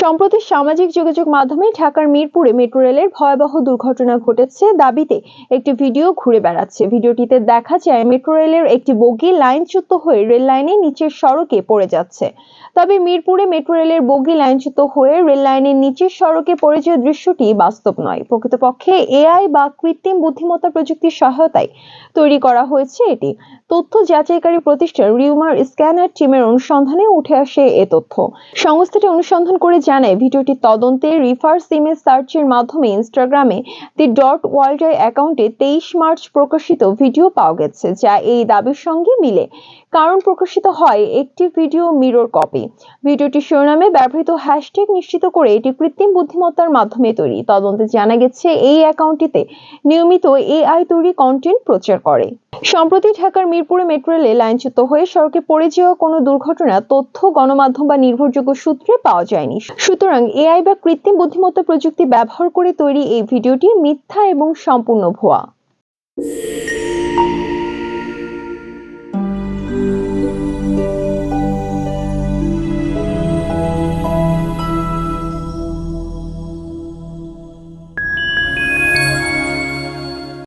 সম্প্রতি সামাজিক যোগাযোগ মাধ্যমে ঢাকার মিরপুরে মেট্রো রেলের ভয়াবহ দুর্ঘটনা ঘটেছে দাবিতে একটি ভিডিও ঘুরে বেড়াচ্ছে। ভিডিওটিতে দেখা যায়, মেট্রো রেলের একটি বগি লাইনচ্যুত হয়ে রেল লাইনের নিচের সড়কে পড়ে যাচ্ছে। তবে মিরপুরে মেট্রো রেলের বগি লাইনচ্যুত হয়ে রেল লাইনের নিচের সড়কে পড়ে যাওয়া দৃশ্যটি বাস্তব নয়। প্রকৃতপক্ষে এআই বা কৃত্রিম বুদ্ধিমত্তা প্রযুক্তির সহায়তায় তৈরি করা হয়েছে এটি। তথ্য যাচাইকারী প্রতিষ্ঠান রিউমার স্ক্যানার টিমের অনুসন্ধানে উঠে আসে এ তথ্য। সংস্থাটি অনুসন্ধান করে জানায় ভিডিওটি তদন্তে রিভার্স ইমেজ সার্চের মাধ্যমে ইনস্টাগ্রামে দি ডট ওয়ার্ল্ড অ্যাকাউন্টে তেইশ মার্চ প্রকাশিত ভিডিও পাওয়া গেছে, যা এই দাবির সঙ্গে মিলে। কারণ প্রকাশিত হয় একটি ভিডিও মিরর কপি। ভিডিওটি শিরোনামে ব্যবহৃত হ্যাশট্যাগ নিশ্চিত করে এটি কৃত্রিম বুদ্ধিমত্তার মাধ্যমে তৈরি। তদন্তে জানা গেছে, এই অ্যাকাউন্টটিতে নিয়মিত এআই তৈরি কন্টেন্ট প্রচার করে। সম্প্রতি ঢাকার মিরপুরে মেট্রো রেলে লাইনচ্যুত হয়ে সড়কে পড়ে যাওয়া কোনো দুর্ঘটনা, তথ্য, গণমাধ্যম বা নির্ভরযোগ্য সূত্রে পাওয়া যায়নি। সুতরাং এআই বা কৃত্রিম বুদ্ধিমত্তা প্রযুক্তি ব্যবহার করে তৈরি এই ভিডিওটি মিথ্যা এবং সম্পূর্ণ ভুয়া।